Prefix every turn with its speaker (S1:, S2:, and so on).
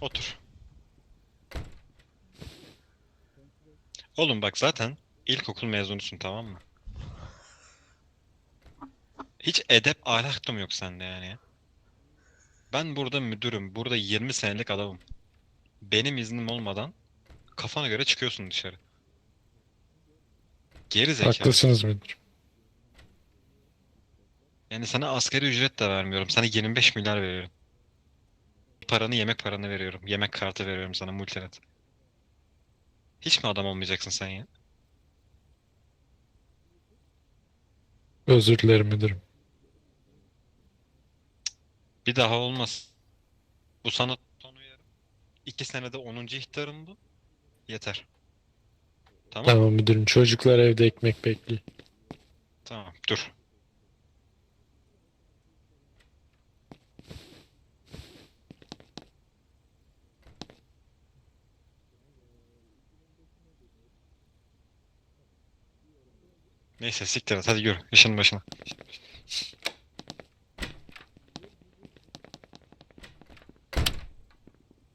S1: Otur. Oğlum bak zaten ilkokul mezunusun tamam mı? Hiç edep ahlak da mı yok sende yani ya? Ben burada müdürüm. Burada 20 senelik adamım. Benim iznim olmadan kafana göre çıkıyorsun dışarı. Geri zekalı.
S2: Haklısınız müdür.
S1: Yani sana asgari ücret de vermiyorum. Sana 25 milyar veriyorum. Paranı yemek paranı veriyorum. Yemek kartı veriyorum sana multinet. Hiç mi adam olmayacaksın sen ya?
S2: Özür dilerim müdürüm.
S1: Bir daha olmaz. Bu sana son uyarım. İki senede 10. ihtarım bu. Yeter. Tamam.
S2: Tamam müdürüm. Çocuklar evde ekmek bekliyor.
S1: Tamam. Dur. Neyse siktir hadi yürü işin başına.